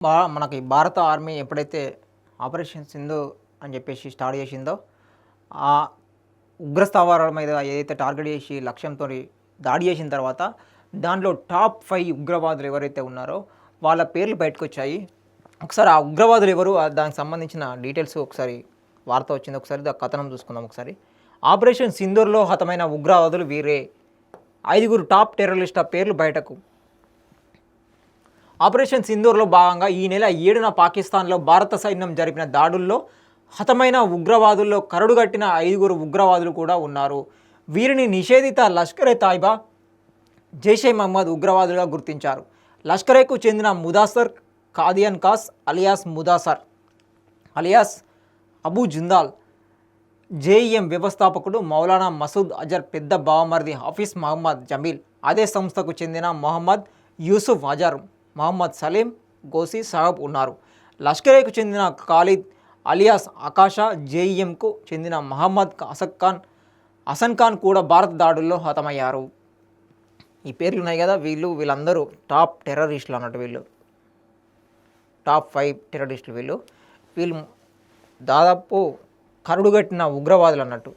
బా మనకి భారత ఆర్మీ ఎప్పుడైతే ఆపరేషన్ సింధు అని చెప్పేసి స్టార్ట్ చేసిందో ఆ ఉగ్రస్థావరాల మీద ఏదైతే టార్గెట్ చేసి లక్ష్యంతో దాడి చేసిన తర్వాత దాంట్లో టాప్ ఫైవ్ ఉగ్రవాదులు ఎవరైతే ఉన్నారో వాళ్ళ పేర్లు బయటకు వచ్చాయి. ఒకసారి ఆ ఉగ్రవాదులు ఎవరు? దానికి సంబంధించిన డీటెయిల్స్ ఒకసారి వార్త వచ్చింది. ఒకసారి కథనం చూసుకుందాం ఒకసారి. ఆపరేషన్ సింధూర్లో హతమైన ఉగ్రవాదులు వీరే. ఐదుగురు టాప్ టెర్రరిస్టుల పేర్లు బయటకు ఆపరేషన్ సింధూర్లో భాగంగా ఈ నెల ఏడున పాకిస్తాన్లో భారత సైన్యం జరిపిన దాడుల్లో హతమైన ఉగ్రవాదుల్లో కరడుగట్టిన ఐదుగురు ఉగ్రవాదులు కూడా ఉన్నారు. వీరిని నిషేధిత లష్కరే తాయిబా జైషే మహమ్మద్ ఉగ్రవాదులుగా గుర్తించారు. లష్కరేకు చెందిన Mudassar Kadian Khas alias Mudassar alias Abu Jindal JEM వ్యవస్థాపకుడు మౌలానా మసూద్ అజర్ పెద్ద బావమర్ది హఫీజ్ మహమ్మద్ జమీల్ అదే సంస్థకు చెందిన మొహమ్మద్ యూసుఫ్ అజర్. మహమ్మద్ సలీం గోసి సాహబ్ ఉన్నారు. లష్కరేకు చెందిన ఖాలిద్ అలియాస్ ఆకాషా జేఈఎంకు చెందిన మహమ్మద్ అసక్ ఖాన్ హసన్ ఖాన్ కూడా భారత దాడుల్లో హతమయ్యారు. ఈ పేర్లు ఉన్నాయి కదా వీళ్ళు వీళ్ళందరూ టాప్ టెర్రరిస్టులు అన్నట్టు వీళ్ళు. టాప్ ఫైవ్ టెర్రరిస్టులు వీళ్ళు. వీళ్ళు దాదాపు కరుడుగట్టిన ఉగ్రవాదులు అన్నట్టు.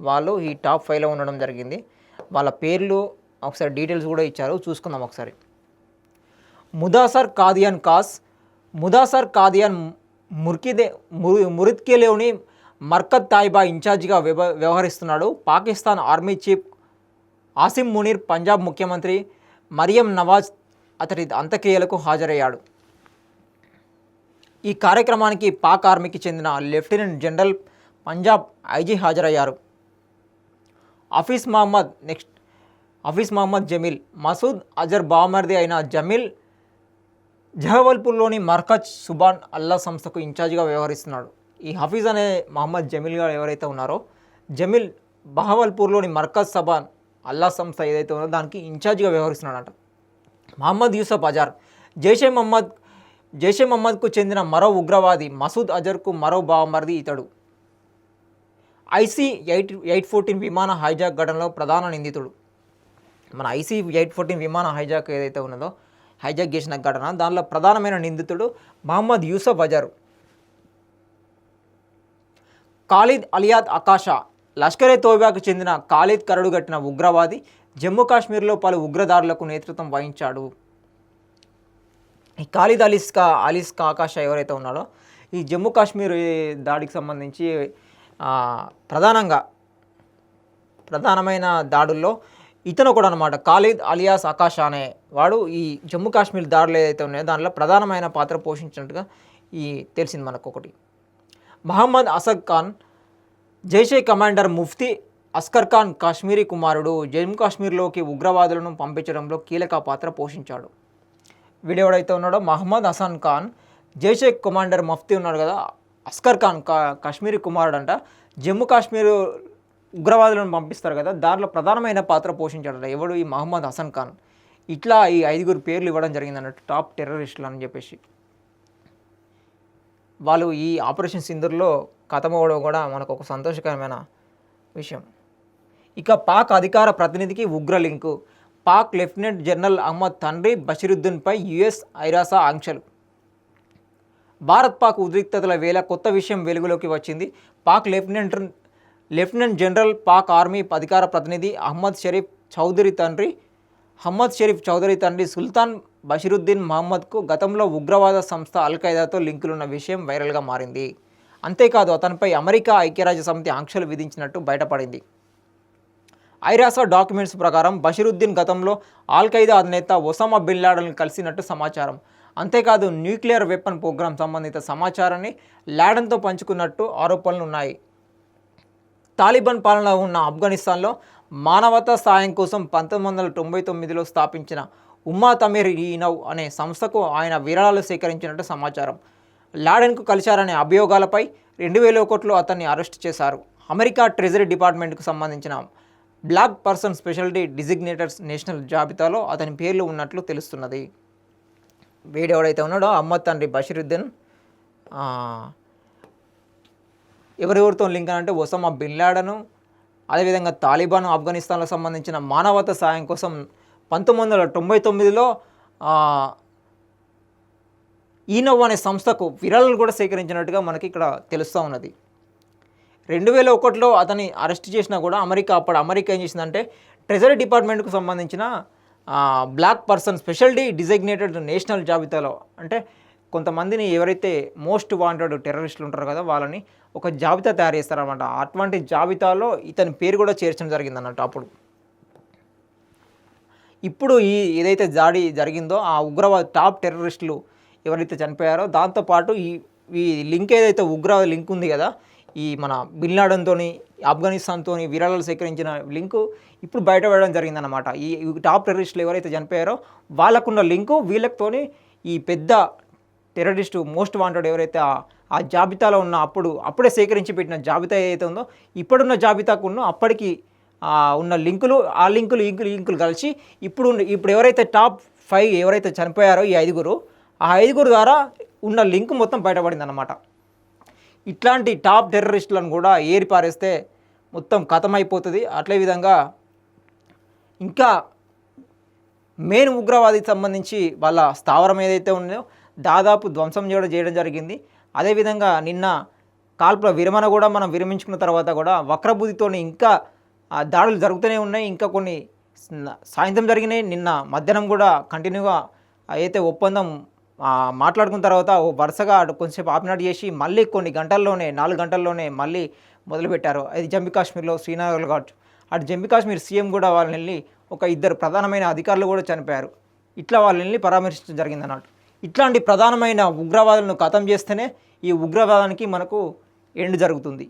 వాళ్ళు ఈ టాప్ ఫైవ్లో ఉండడం జరిగింది. వాళ్ళ పేర్లు ఒకసారి డీటెయిల్స్ కూడా ఇచ్చారు. చూసుకుందాం ఒకసారి. ముదాసర్ కాదియాన్ కాస్ ముదాసర్ కాదియాన్ ముర్కిదే మురి మురిత్కేలోని మర్కత్ తాయిబా ఇన్ఛార్జిగా వ్యవ వ్యవహరిస్తున్నాడు. పాకిస్తాన్ ఆర్మీ చీఫ్ ఆసిమ్ మునీర్ పంజాబ్ ముఖ్యమంత్రి మరియం నవాజ్ అతడి అంత్యక్రియలకు హాజరయ్యాడు. ఈ కార్యక్రమానికి పాక్ ఆర్మీకి చెందిన లెఫ్టినెంట్ జనరల్ పంజాబ్ ఐజీ హాజరయ్యారు. హఫీజ్ మహమ్మద్ నెక్స్ట్ హఫీజ్ మహమ్మద్ జమీల్ మసూద్ అజర్ బామర్ది అయిన జమీల్ జహవల్పూర్లోని మర్కజ్ సుబాన్ అల్లా సంస్థకు ఇన్ఛార్జిగా వ్యవహరిస్తున్నాడు. ఈ హఫీజ్ అనే మహమ్మద్ జమీల్ గారు ఎవరైతే ఉన్నారో జమీల్ బహవల్పూర్లోని మర్కజ్ సబాన్ అల్లా సంస్థ ఏదైతే ఉందో దానికి ఇన్ఛార్జిగా వ్యవహరిస్తున్నాడట. మహమ్మద్ యూసఫ్ అజార్ జైషే మహమ్మద్ జైషే మహమ్మద్కు చెందిన మరో ఉగ్రవాది మసూద్ అజర్కు మరో బావమరిది ఇతడు. ఐసీ ఎయిట్ ఎయిట్ ఫోర్టీన్ విమాన హైజాక్ ఘటనలో ప్రధాన నిందితుడు. మన ఐసీ ఎయిట్ ఫోర్టీన్ విమాన హైజాక్ ఏదైతే ఉన్నదో హైజాక్ చేసిన ఘటన దానిలో ప్రధానమైన నిందితుడు మహమ్మద్ యూసఫ్ అజర్. ఖాలిద్ అలియాద్ అకాషా లష్కరే తోబాకు చెందిన ఖాలిద్ కరడుగట్టిన ఉగ్రవాది జమ్మూ కాశ్మీర్లో పలు ఉగ్రదారులకు నేతృత్వం వహించాడు. ఈ ఖాలిద్ అలీస్ కా అలీస్ ఆకాష ఎవరైతే ఉన్నారో ఈ జమ్మూ కాశ్మీర్ దాడికి సంబంధించి ప్రధానంగా ప్రధానమైన దాడుల్లో ఇతను కూడా అనమాట ఖాలిద్ అలియాస్ ఆకాష్ అనే వాడు ఈ జమ్మూ కాశ్మీర్ దాడులు ఏదైతే ఉన్నాయో దానిలో ప్రధానమైన పాత్ర పోషించినట్టుగా ఈ తెలిసింది మనకు ఒకటి మహమ్మద్ అసద్ ఖాన్ జైషే కమాండర్ ముఫ్తీ అస్కర్ ఖాన్ కాశ్మీరీ కుమారుడు జమ్మూ కాశ్మీర్లోకి ఉగ్రవాదులను పంపించడంలో కీలక పాత్ర పోషించాడు. వీడు ఎవడైతే ఉన్నాడో? మహమ్మద్ హసన్ ఖాన్ జైషే కమాండర్ ముఫ్తీ ఉన్నాడు కదా అస్కర్ ఖాన్ కా కాశ్మీరీ కుమారుడు అంట జమ్మూ కాశ్మీర్ ఉగ్రవాదులను పంపిస్తారు కదా దాంట్లో ప్రధానమైన పాత్ర పోషించాడట ఎవడు ఈ మహమ్మద్ హసన్ ఖాన్. ఇట్లా ఈ ఐదుగురు పేర్లు ఇవ్వడం జరిగింది అన్నట్టు టాప్ టెర్రరిస్టులు అని చెప్పేసి. వాళ్ళు ఈ ఆపరేషన్ సింధూర్లో కథమవడం కూడా మనకు ఒక సంతోషకరమైన విషయం. ఇక పాక్ అధికార ప్రతినిధికి ఉగ్ర link. Pak lieutenant general Ahmed తండ్రి బషీరుద్దీన్పై యుఎస్ ఐరాసా ఆంక్షలు. భారత్ పాక్ ఉద్రిక్తతల వేళ కొత్త విషయం వెలుగులోకి వచ్చింది. Pak lieutenant lieutenant general Pak army అధికార ప్రతినిధి అహ్మద్ షరీఫ్ చౌదరి తండ్రి. అహ్మద్ షరీఫ్ చౌదరి తండ్రి సుల్తాన్ బషీరుద్దీన్ మహమ్మద్కు గతంలో ఉగ్రవాద సంస్థ అల్ ఖైదాతో లింకులున్న విషయం వైరల్గా మారింది. అంతేకాదు అతనిపై అమెరికా ఐక్యరాజ్య సమితి ఆంక్షలు విధించినట్టు బయటపడింది. ఐరాసా డాక్యుమెంట్స్ ప్రకారం బషీరుద్దీన్ గతంలో ఆల్ ఖైదా అధినేత ఒసామా బిన్ లాడన్ కలిసినట్టు సమాచారం. అంతేకాదు న్యూక్లియర్ వెపన్ ప్రోగ్రాం సంబంధిత సమాచారాన్ని లాడన్తో పంచుకున్నట్టు ఆరోపణలు ఉన్నాయి తాలిబాన్ పాలన ఉన్న ఆఫ్ఘనిస్తాన్లో మానవతా సాయం కోసం పంతొమ్మిది వందల తొంభై తొమ్మిదిలో స్థాపించిన ఉమ్మా తమీర్ ఈనవ్ అనే సంస్థకు ఆయన విరాళాలు సేకరించినట్టు సమాచారం. లాడెన్కు కలిశారనే అభియోగాలపై రెండు వేల ఒకటిలో అతన్ని అరెస్ట్ చేశారు. అమెరికా ట్రెజరీ డిపార్ట్మెంట్కు సంబంధించిన block person speciality designators national జాబితాలో అతని పేర్లు ఉన్నట్లు తెలుస్తున్నది. వీడెవడైతే ఉన్నాడో అహ్మద్ తండ్రి బషీరుద్దీన్ ఎవరెవరితో లింక్ అంటే ఒసామా బిన్ లాడను అదేవిధంగా తాలిబాన్ ఆఫ్ఘనిస్తాన్లో సంబంధించిన మానవత సాయం కోసం పంతొమ్మిది వందల తొంభై తొమ్మిదిలో ఈనోవా అనే సంస్థకు విరాళాలు కూడా సేకరించినట్టుగా మనకి ఇక్కడ తెలుస్తూ ఉన్నది. రెండు వేల ఒకటిలో అతన్ని అరెస్ట్ చేసినా కూడా అమెరికా అప్పుడు అమెరికా ఏం చేసిందంటే ట్రెజరీ డిపార్ట్మెంట్కు సంబంధించిన block person specialty designated national జాబితాలో అంటే కొంతమందిని ఎవరైతే మోస్ట్ వాంటెడ్ టెర్రరిస్టులు ఉంటారో కదా వాళ్ళని ఒక జాబితా తయారు చేస్తారన్నమాట. అటువంటి జాబితాలో ఇతని పేరు కూడా చేర్చడం జరిగింది అన్నట్టు అప్పుడు. ఇప్పుడు ఈ ఏదైతే దాడి జరిగిందో ఆ ఉగ్రవాద టాప్ టెర్రరిస్టులు ఎవరైతే చనిపోయారో దాంతోపాటు ఈ ఈ లింక్ ఏదైతే ఉగ్రవాద లింక్ ఉంది కదా ఈ మన బిల్నాడన్తో ఆఫ్ఘనిస్తాన్తో ఆఫ్ఘనిస్తాన్తోని విరాళాలు సేకరించిన లింకు ఇప్పుడు బయటపడడం జరిగిందనమాట ఈ టాప్ టెర్రరిస్టులు ఎవరైతే చనిపోయారో వాళ్ళకున్న లింకు వీళ్ళతోని ఈ పెద్ద టెర్రరిస్టు మోస్ట్ వాంటెడ్ ఎవరైతే ఆ- జాబితాలో ఉన్న అప్పుడు అప్పుడే సేకరించి పెట్టిన జాబితా ఏదైతే ఉందో ఇప్పుడున్న జాబితాకు ఉన్న అప్పటికి ఉన్న లింకులు ఆ లింకులు లింకులు లింకులు కలిసి ఇప్పుడు ఉన్న- ఇప్పుడు ఎవరైతే టాప్ ఫైవ్ ఎవరైతే చనిపోయారో ఈ ఐదుగురు ఆ ఐదుగురు ద్వారా ఉన్న లింక్ మొత్తం బయటపడింది అన్నమాట ఇట్లాంటి టాప్ టెర్రరిస్టులను కూడా ఏరి పారేస్తే మొత్తం కథమైపోతుంది. అట్లే విధంగా ఇంకా మెయిన్ ఉగ్రవాదికి సంబంధించి వాళ్ళ స్థావరం ఏదైతే ఉందో దాదాపు ధ్వంసం చేయడం చేయడం జరిగింది. అదేవిధంగా నిన్న కాల్పుల విరమణ కూడా మనం విరమించుకున్న తర్వాత కూడా వక్రబుద్ధితోని ఇంకా దాడులు జరుగుతూనే ఉన్నాయి. ఇంకా కొన్ని సాయంత్రం జరిగినాయి. నిన్న మధ్యాహ్నం కూడా కంటిన్యూగా అయితే ఒప్పందం మాట్లాడుకున్న తర్వాత ఓ వరుసగా అటు కొంచెంసేపు ఆపినట్టు చేసి మళ్ళీ కొన్ని గంటల్లోనే నాలుగు గంటల్లోనే మళ్ళీ మొదలుపెట్టారు. అది జమ్మూ కాశ్మీర్లో శ్రీనగర్లో కావచ్చు అటు జమ్మూ కాశ్మీర్ సీఎం కూడా వాళ్ళని వెళ్ళి ఒక ఇద్దరు ప్రధానమైన అధికారులు కూడా చనిపోయారు. ఇట్లా వాళ్ళని వెళ్ళి పరామర్శించడం జరిగింది అన్నట్టు ఇట్లాంటి ప్రధానమైన ఉగ్రవాదులను ఖతం చేస్తేనే ఈ ఉగ్రవాదానికి మనకు ఎండ్ జరుగుతుంది.